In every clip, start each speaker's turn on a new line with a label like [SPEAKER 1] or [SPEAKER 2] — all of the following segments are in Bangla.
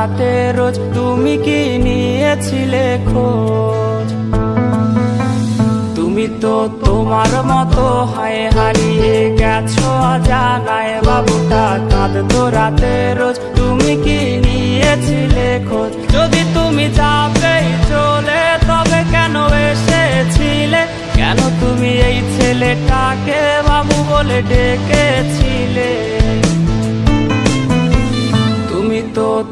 [SPEAKER 1] রাতে রোজ তুমি কি নিয়েছিলে খোঁজ? তুমি তো তোমার মতো হায় হারিয়ে গেছো অজানায় বাবুটা, কাঁদতো রাতে রোজ তুমি কি নিয়েছিলে খোঁজ? যদি তুমি যাবে চলে, তবে কেন এসেছিলে? কেন তুমি এই ছেলেটাকে বাবু বলে ডেকেছিলে?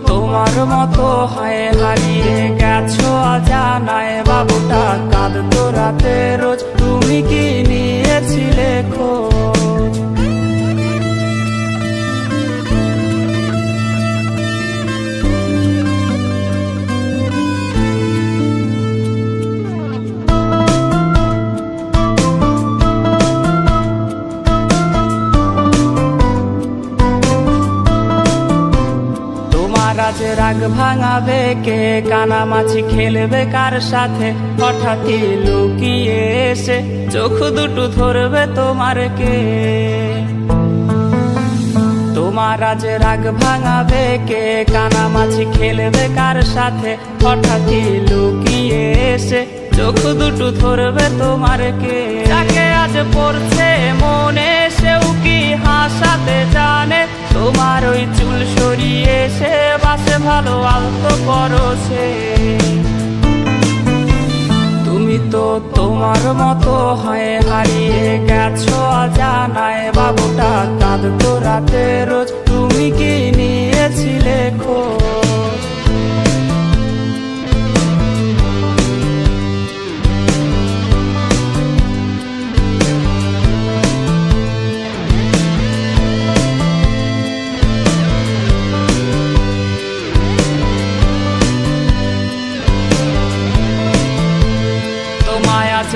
[SPEAKER 1] তোমার মতো হয়ে হারিয়ে গেছো আজানায় বাবুটা কাঁদতো রাতে রোজ। তুমি কি নিয়েছিলে খোঁজ? আজ রাগ ভাঙাবে, কে কানামাছি খেলবে কার সাথে? হঠাৎই লুকিয়ে এসে চোখ দুটো ধরবে তোমার কে? তোমার আজ রাগ ভাঙাবে, কে কানামাছি খেলবে কার সাথে? হঠাৎই লুকিয়ে এসে চোখ দুটো ধরবে তোমার কে? যাকে আজ পড়ছে মনে, সেও কি হাসাতে জানে? তোমার ওই চুল সরিয়ে সে বাসে ভালো আলতো সে তুমি তো তোমার মতো হয় হারিয়ে গেছো অজানায়। বাবুটা কাঁদতো রাতে রোজ। তুমি কি নিয়েছিলে খোঁজ?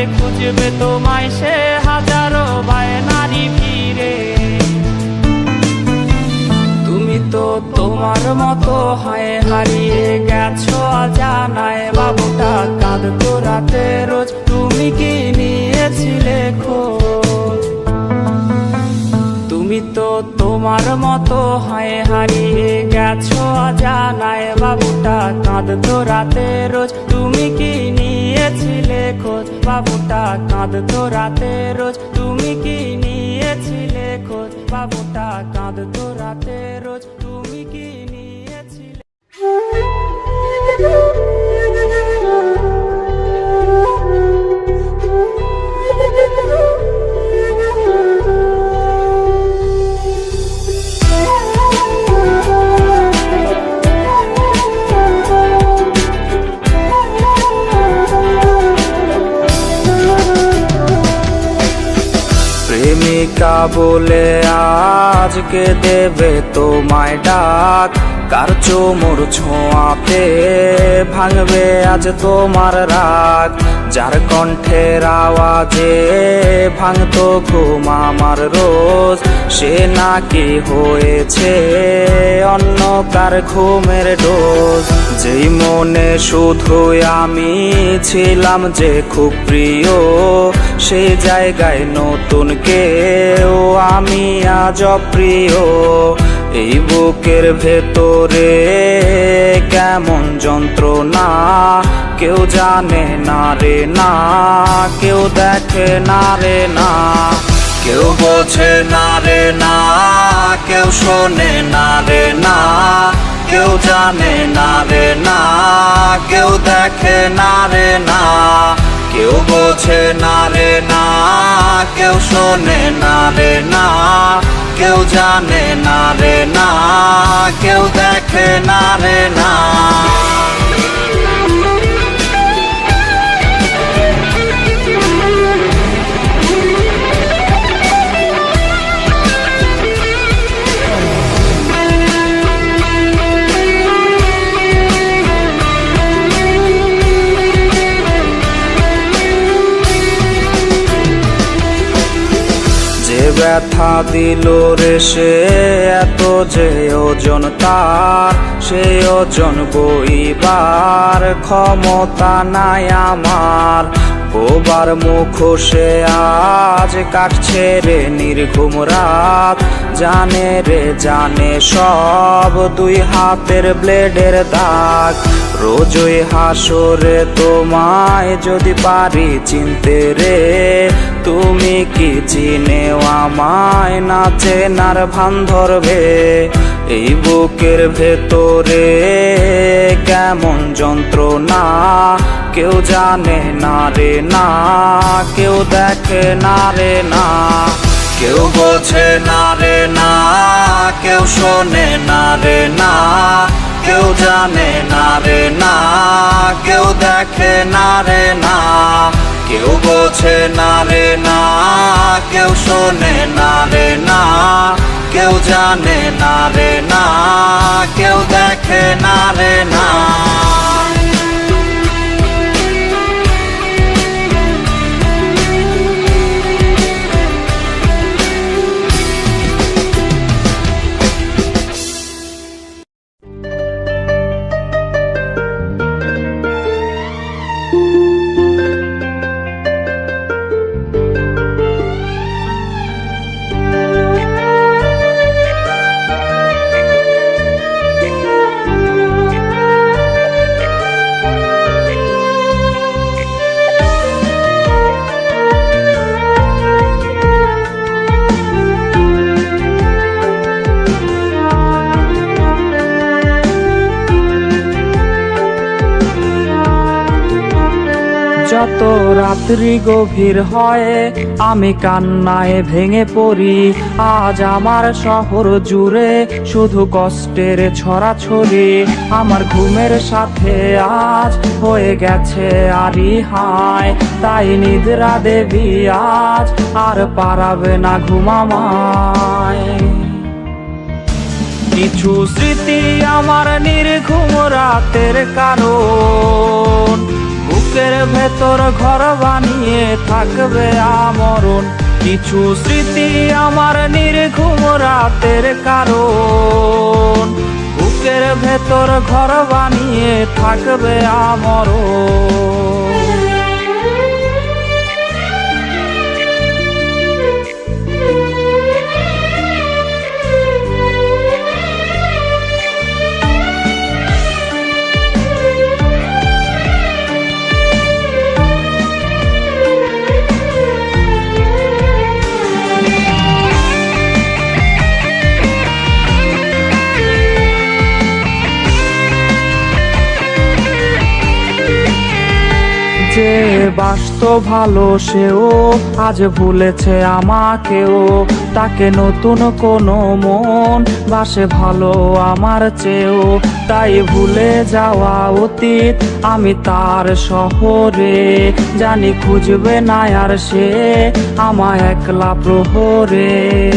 [SPEAKER 1] আখিরাতে খুঁজবে তোমায় সে হাজারো বায়নারি ফিরে তুমি তো তোমার মতো হয় হারিয়ে গেছো জানায় বাবুটা কাঁদতো রাতে রোজ। তুমি কি নিয়েছিলে খোঁজ? তো তোমার মতো হয় হারিয়ে গেছো অজানায়। বাবুটা কাঁদতো রাতে রোজ। তুমি কি নিয়েছিলে খোঁজ? বাবুটা কাঁদতো রাতে রোজ। তুমি কি নিয়েছিলে খোঁজ? বাবুটা কাঁদতো রাতে রোজ। তুমি কি নিয়েছিলে?
[SPEAKER 2] বলে আজকে দেবে তোমায় ডাক। কার চোমর ছোঁয়াতে ভাঙবে আজ তোমার রাগ? যার কণ্ঠের আওয়াজে ভাঙতো ঘুম আমার রোজ। সে নাকি হয়েছে অন্য কার ঘুমের ডোজ। যেই মনে শুধু আমি ছিলাম যে খুব প্রিয়, সেই জায়গায় নতুন কেউ আমি আজ প্রিয় এই বুকের ভেতরে কেমন যন্ত্রণা কেউ জানে না রে না কেউ দেখে না রে না কেউ বোঝে না রে না কেউ শোনে না রে না কেউ জানে না রে না কেউ দেখে না রে না কেউ বোঝে না রে না কেউ শোনে না রে না কেউ জানে না রে না কেউ দেখে না রে না ব্যথা দিল রে সে এত যে ওজন তার সে ওজন বইবার ক্ষমতা নাই আমার। কোবার মুখোশে আজ কাটছে রে নির্ঘুম রাত। জানে রে, জানে সব দুই হাতের ব্লেডের দাগ। রোজই হাসরে তোমায় যদি পারি চিনতে রে, তুমি কি চিনেও আমায় না চেনার ভান ধরবে? এই বুকের ভেতরে কেমন যন্ত্রণা? কেউ জানে না রে না, কেউ দেখে না রে না। কেউ বোঝে না রে না, কেউ শোনে না রে না। কেউ জানে না রে না, কেউ দেখে না রে না। কেউ বোঝে না রে না, কেউ শোনে না না কেউ জানে না রে না কেউ দেখে না রে না।
[SPEAKER 1] যত রাত্রি গভীর হয়, আমি কান্নায় ভেঙে পড়ি। আজ আমার শহর জুড়ে শুধু কষ্টের ছড়াছড়ি। আমার ঘুমের সাথে আজ হয়ে গেছে আরি হায় তাই নিদ্রা দেবী, আজ আর পারাবে না ঘুমামায় কিছু স্মৃতি আমার নির্ঘুম রাতের কারণ। বুকের ভেতর ঘর বানিয়ে থাকবে আমরণ। কিছু স্মৃতি আমার নির্ঘুম রাতের কারণ। বুকের ভেতর ঘর বানিয়ে থাকবে আমরণ। বাস্ত ভালো সেও, আজ ভুলেছে আমাকেও। তাকে নতুন কোনো মন বাসে ভালো আমার চেয়েও। তাই ভুলে যাওয়া অতীত আমি তার শহরে। জানি খুঁজবে না আর সে আমায় একলা প্রহরে।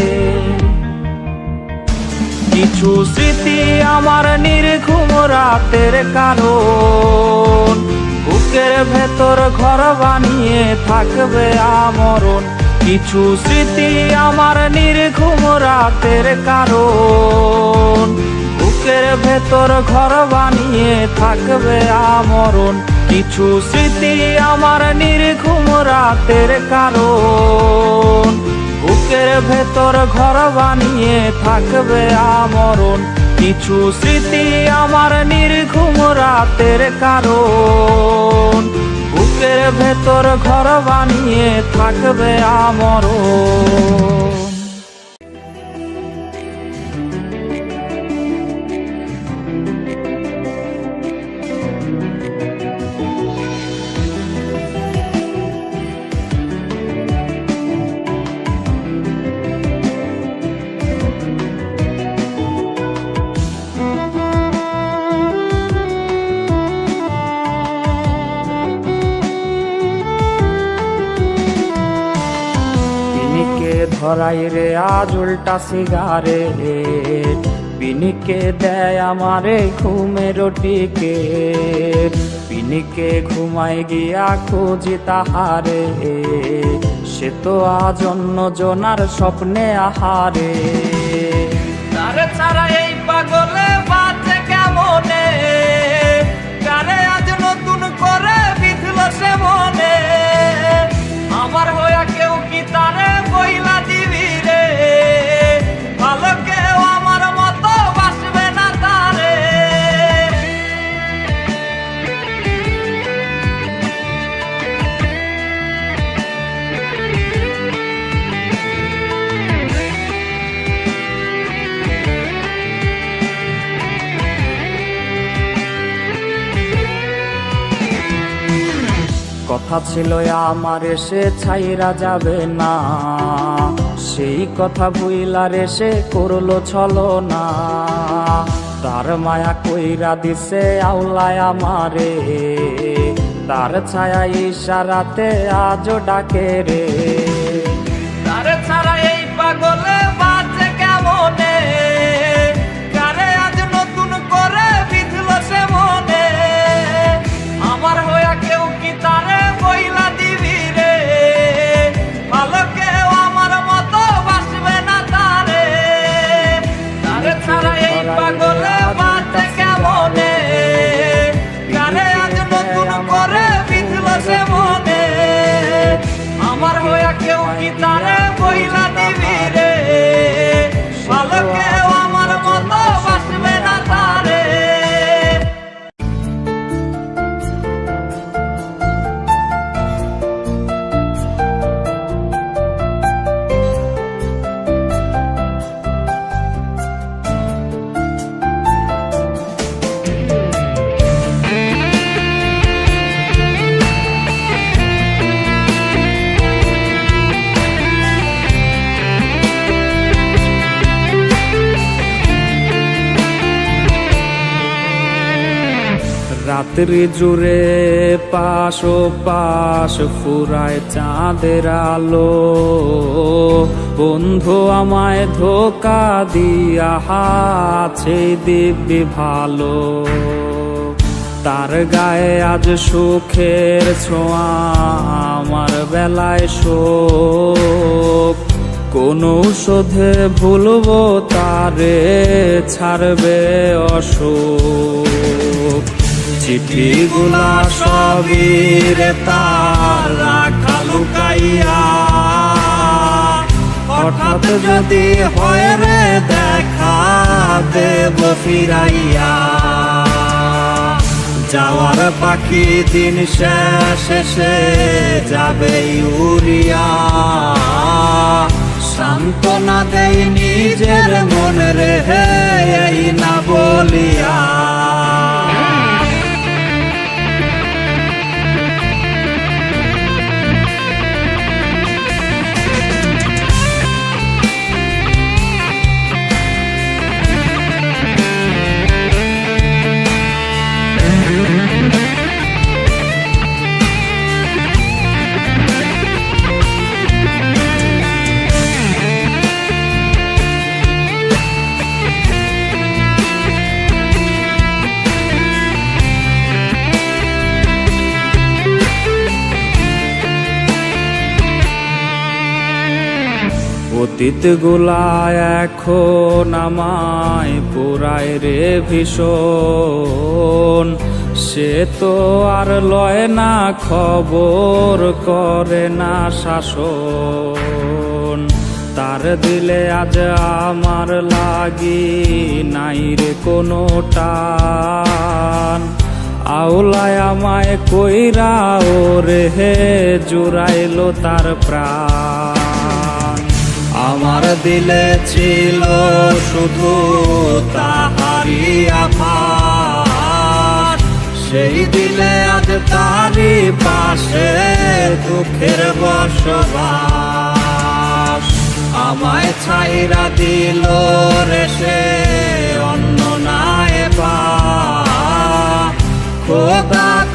[SPEAKER 1] কিছু স্মৃতি আমার নির্ঘুম রাতের কারণ। বুকের ভেতর ঘর বানিয়ে থাকবে আমরণ। কিছু স্মৃতি আমার নির্ঘুম রাতের কারণ। বুকের ভেতর ঘর বানিয়ে থাকবে আমরণ। কিছু স্মৃতি আমার নির্ঘুম রাতের কারণ। বুকের ভেতর ঘর বানিয়ে থাকবে আমরণ। কিছু স্মৃতি আমার নির্ঘুম রাতের কারণ। বুকের ভেতর ঘর বানিয়ে থাকবে আমরণ। ধরাই রে আজ উল্টা সিগারে পিনিকে দেয় আমারে ঘুমের টিকে পিনিকে ঘুমাই গিয়া খুঁজি তাহারে।
[SPEAKER 2] সে তো আজ অন্য জনার স্বপ্নে আহারে।
[SPEAKER 1] তার ছাড়া এই পাগলে
[SPEAKER 2] কথা ছিল আমার এসে ছাইরা যাবে না। সেই কথা ভুইলার এসে করল ছলো না তার মায়া কইরা দিছে আউলায় আমারে। তার ছায়া ইশারাতে আজও ডাকে রে।
[SPEAKER 1] তারে ছাড়া এই পাগলে কেউ কি তারে বইলা দিবি রে। ভালো কেউ আমার মতো
[SPEAKER 2] রাত্রি জুড়ে পাশ ও পাশ ফুরায় চাঁদের আলো। বন্ধু আমায় ধোকা দিয়া আছে দিব্যি ভালো। তার গায়ে আজ সুখের ছোঁয়া, আমার বেলায় শোক। কোন ঔষধে ভুলবো তারে, ছাড়বে অসুখ। চিঠিগুলা সবই রে তার রাখা লুকাইয়া হঠাৎ যদি হয় রে দেখা, দেব ফিরাইয়া। যাওয়ার পাখি দিন শেষে যাবে উড়িয়া সান্ত্বনা দেই নিজের মন রে এই না বলিয়া। অতীতগুলা এখন আমায় পুরায় রে ভীষণ। সে তো আর লয় না, খবর করে না শাসন। তার দিলে আজ আমার লাগি নাই রে কোনো টান। আওলায় আমায় কইরা ও রে জুড়াইলো তার প্রাণ। আমার দিলে ছিল শুধু তাহারি আমার সেই দিলে আজ তারি পাশে দুঃখের বসবাস। আমায় ছাইরা দিল রে সে অন্য নাই বা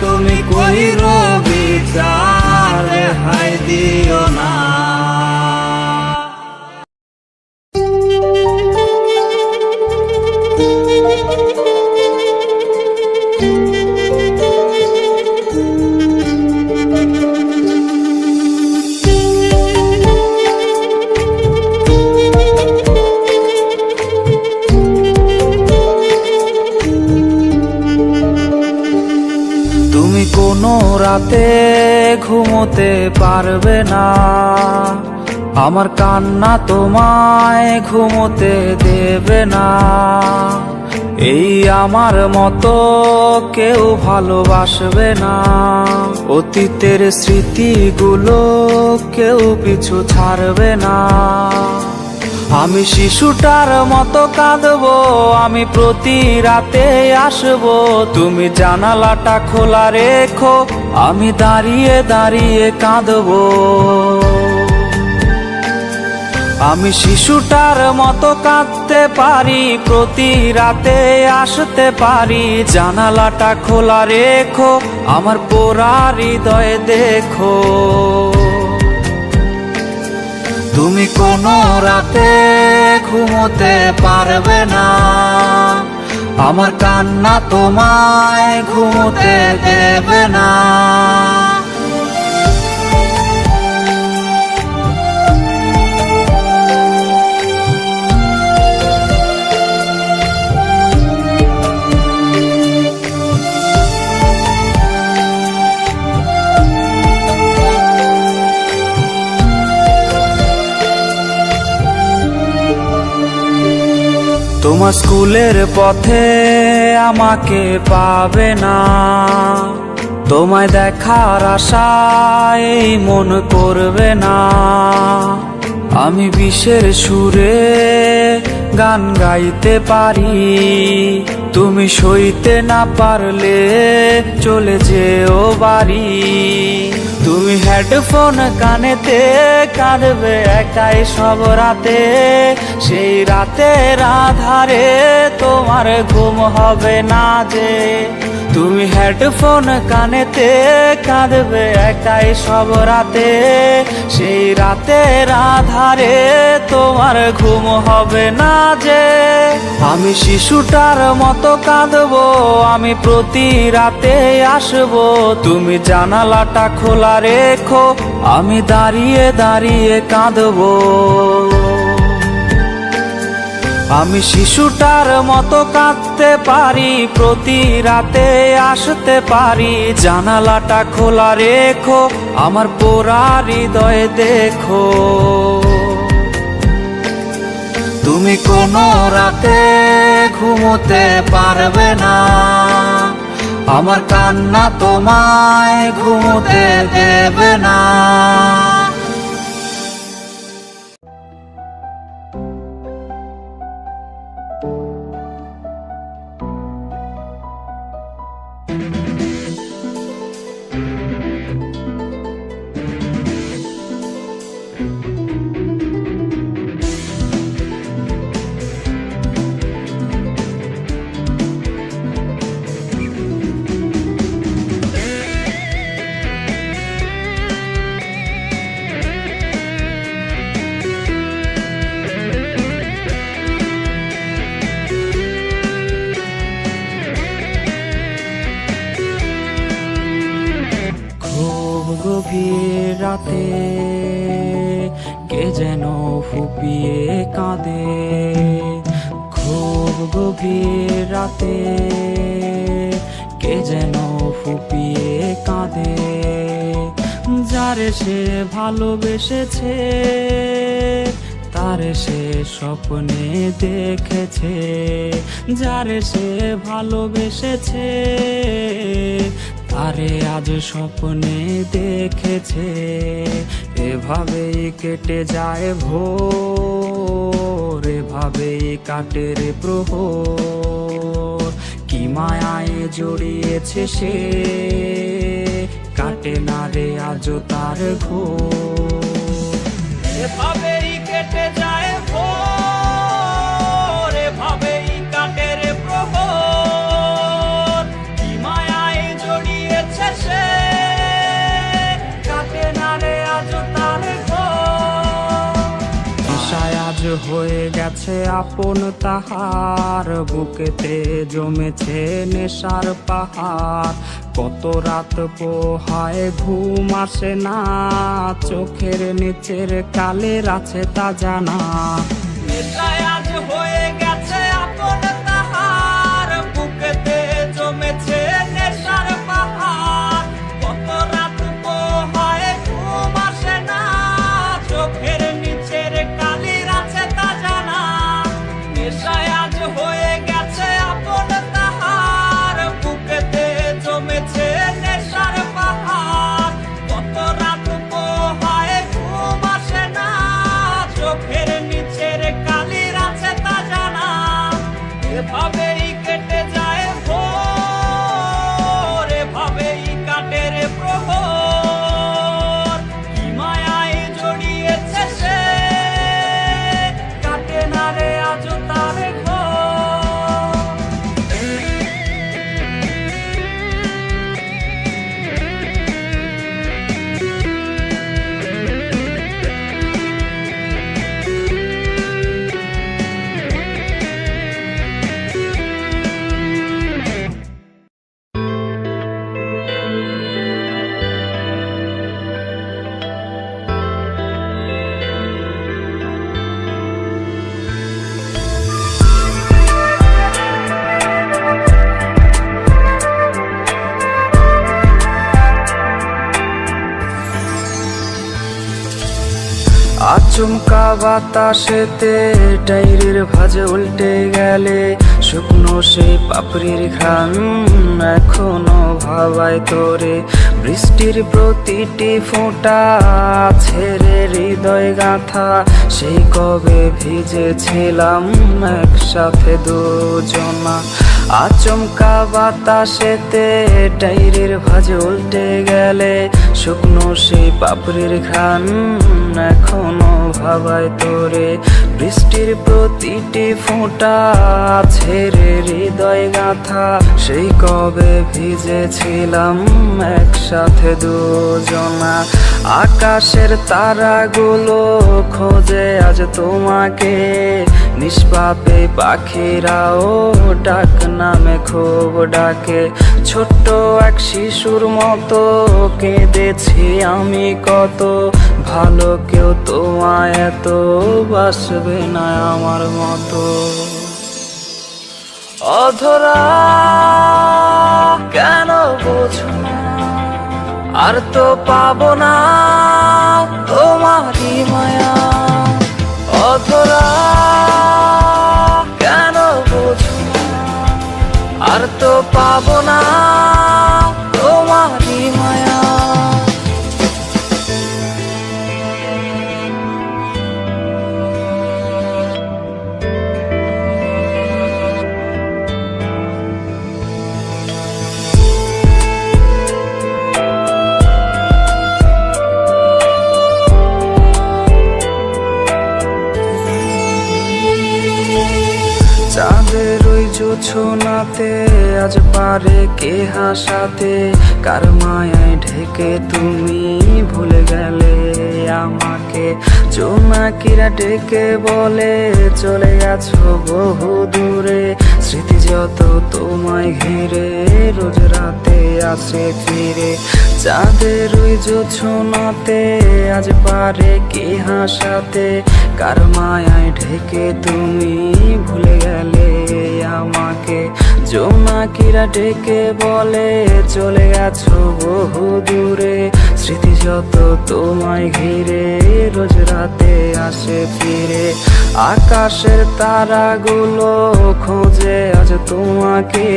[SPEAKER 2] তুমি কইর বিচার হাই দিও না। রাতে ঘুমোতে পারবে না। আমার কান্না তোমায় ঘুমোতে দেবে না। এই আমার মতো কেউ ভালোবাসবে না। অতীতের স্মৃতিগুলো কেউ পিছু ছাড়বে না। আমি শিশুটার মতো কাঁদবো, আমি প্রতি রাতে আসব। তুমি জানালাটা খোলা রেখো, আমি দাঁড়িয়ে দাঁড়িয়ে কাঁদবো। আমি শিশুটার মতো কাঁদতে পারি, প্রতি রাতে আসতে পারি। জানালাটা খোলা রেখো, আমার পোড়া হৃদয়ে দেখো। তুমি কোনো রাতে ঘুমোতে পারবে না। আমার কান্না তোমায় ঘুমোতে দেবে না। তোমার স্কুলের পথে আমাকে পাবে না। তোমায় দেখার আশায় মন করবে না। আমি বিষের সুরে গান গাইতে পারি। তুমি সইতে না পারলে চলে যেও বাড়ি। তুমি হেডফোন কানেতে কাঁদবে একাই সব রাতে। সেই রাতের আধারে তোমার ঘুম হবে না যে। তুমি হেডফোন কানেতে কাঁদবে একাই সব রাতে। সেই রাতের আধারে তোমার ঘুম হবে না যে। আমি শিশুটার মতো কাঁদবো, আমি প্রতি রাতে আসব। তুমি জানালাটা খোলা রেখো, আমি দাঁড়িয়ে দাঁড়িয়ে কাঁদবো। আমি শিশুটার মতো কাঁদতে পারি, প্রতি রাতে আসতে পারি। জানালাটা খোলা রেখো, আমার পোড়া হৃদয়ে দেখো। তুমি কোনো রাতে ঘুমোতে পারবে না। আমার কান্না তোমায় ঘুমোতে দেবে না। খুব দেখেছে, যারে সে ভালোবেসেছে, তারে আজ স্বপ্নে দেখেছে। এভাবেই কেটে যায় ভোর, এভাবেই কাটে রে প্রহর। কি মায়ায় জড়িয়েছে সে, কাটে না রে আজও তার ঘোর। এভাবেই আজ হয়ে গেছে আপন তাহার। বুকেতে জমেছে নেশার পাহাড়। কত রাত পোহায় ঘুম আসে না। চোখের নিচের কালের আছে তা জানা বাতাসেতে টাইরের ভাজে উল্টে গেলে, শুকনো সেই পাপড়ির ঘ্রাণ এখনও ভাবায় তোরে। বৃষ্টির প্রতিটি ফোঁটা ছেড়ে হৃদয় গাথা, সেই কবে ভিজেছিলাম একসাথে দুজনা। আচমকা বাতাসেতে টাইরের ভাজে উল্টে গেলে শুকনো সেই পাপড়ির ঘ্রাণ এখনও ভাবায় তোরে। বৃষ্টির প্রতিটি ফোঁটা ছেড়ে হৃদয় গাথা। সেই কবে ভিজেছিলাম একসাথে দুজনা। আকাশের তারাগুলো খোঁজে আজ তোমাকে। নিষ্পাপে পাখিরাও ডাক, নামে খুব ডাকে। ছোট্ট এক শিশুর মতো কেঁদেছি আমি কত। ভালো কেউ তোমায় এত বাসবে না আমার মতো। অধরা কেন বোঝো আর তো পাবো না তোমারই মায়া। অধরা পাবো না। তোমারই মায়া। চাঁদের ওই জোছনাতে আজ পারে কে হাসাতে কার মায়ায় ঢেকে তুমি ভুলে গেলে? আমাকে জোনাকিরা ডেকে বলে, চলে গেছো বহু দূরে। স্মৃতি যত তোমায় ঘিরে, রোজ রাতে আসে ফিরে। চাঁদের ওই জোছনাতে আজ পারে কে হাসাতে কার মায়ায় ঢেকে তুমি ভুলে গেলে? আমাকে জোনাকিরা ডেকে বলে, চলে গেছো বহু দূরে। স্মৃতি যত তোমায় ঘিরে, রোজ রাতে আসে ফিরে। আকাশের তারাগুলো খোঁজে আজ তোমাকে।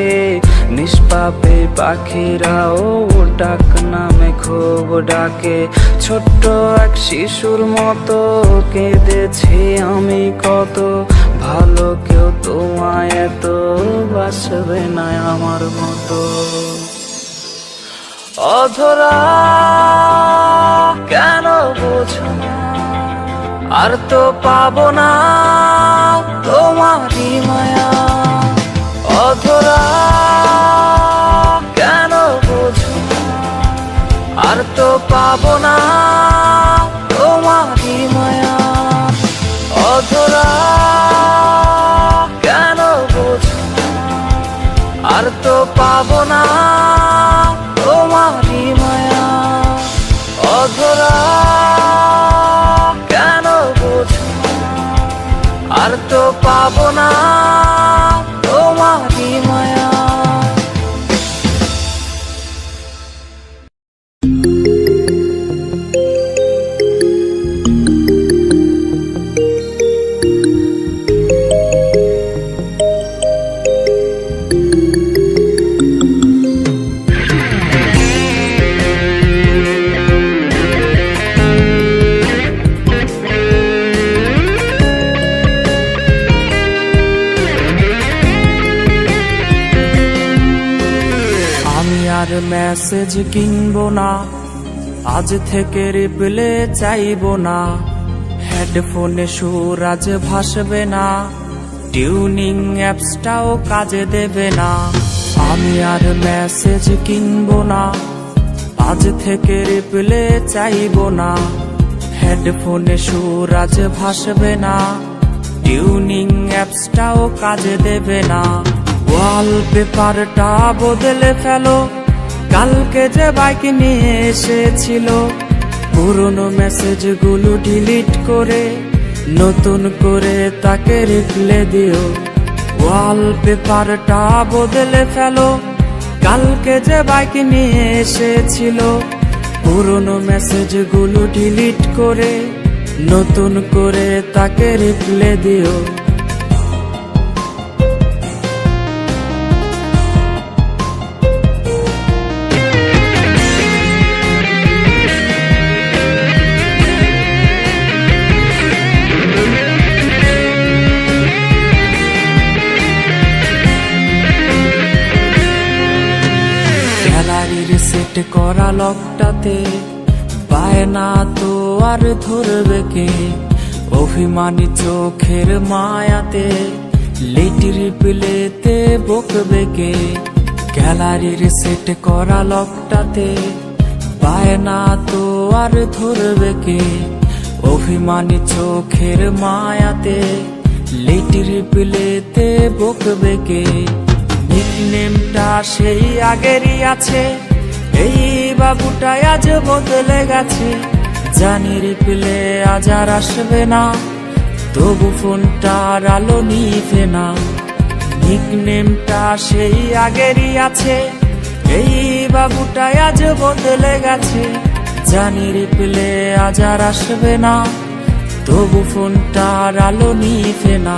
[SPEAKER 2] নিষ্পাপে পাখিরাও ডাক নামে খুব ডাকে। ছোট্ট এক শিশুর মতো কেঁদেছি আমি কত। ভালো কেউ তোমায় এত বাসবে না আমার মতো। অধরা কেন বোঝো আর তো পাবো না তোমারই মায়া। অধরা কেন বোঝো আর তো পাবো না পাবো না। তোমারই মায়া অধরা। কেন বোঝো আর তো পাবো না। আর মেসেজ কিনবো না। আজ থেকে রিপ্লে চাইব না। হেডফোনে সুর আজ ভাসবে না। টিউনিং অ্যাপসটাও কাজে দেবে না। আমি আর মেসেজ কিনবো না। আজ থেকে রিপ্লে চাইব না। হেডফোনে সুর আজ ভাসবে না। টিউনিং অ্যাপসটাও কাজে দেবে না। ওয়ালপেপারটা বদলে ফেলো। কালকে যে বাইক নিয়ে এসেছিল, পুরনো মেসেজগুলো ডিলিট করে নতুন করে তাকে রিপ্লে দিও। ওয়াল ওয়ালপেপারটা বদলে ফেলো। কালকে যে বাইক নিয়ে এসেছিল, পুরনো মেসেজগুলো ডিলিট করে নতুন করে তাকে রিপ্লে দিও। সেট করা লকটাতে পায় না তো আর ধরবে কে? অভিমানী চোখের মায়াতে লেটির পিলেতে বকবে কে? গ্যালারির সেট করা লকটাতে পায় না তো আর ধরবে কে? অভিমানী চোখের মায়াতে লেটির পিলেতে বকবে কে? নিকনেমটা সেই আগেরই আছে। এই বাবুটা আজ বদলে গেছে। জানি রিপ্লে আজ আর আসবে না। তবু ফোনটার আলো নিভে না। নিকনেমটা সেই আগেরই আছে। এই বাবুটা আজ বদলে গেছে। জানি রিপ্লে আজ আর আসবে না। তবু ফোনটার আলো নিভে না।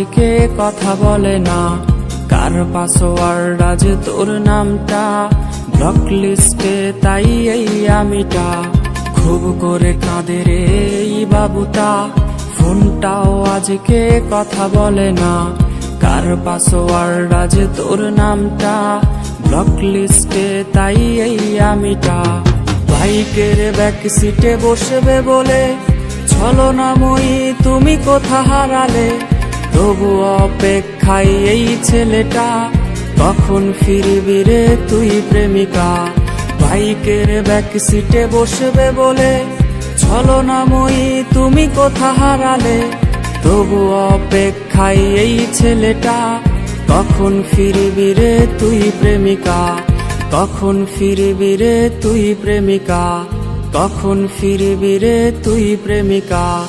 [SPEAKER 2] আজকে কথা বলে না। কার পাসওয়ার্ড আজ তোর নামটা? ব্লক লিস্টে তাই এই আমিটা। খুব করে কাঁদে রে এই বাবুটা। ফোনটাও আজকে কথা বলে না। কার পাসওয়ার্ড আজ তোর নামটা? ব্লক লিস্টে তাই এই আমিটা। বাইকের ব্যাক সিটে বসবে বলে, চলো না মই তুমি কোথা হারালে? তবু অপেক্ষায় এই ছেলেটা কখন ফিরবি রে তুই প্রেমিকা? বাইকের ব্যাক সিটে বসবে বলে, চলো না মই, তুমি কোথা হারালে। তবু অপেক্ষায় এই ছেলেটা কখন ফিরবি রে তুই প্রেমিকা? কখন ফিরবি রে তুই প্রেমিকা? কখন ফিরবি রে তুই প্রেমিকা?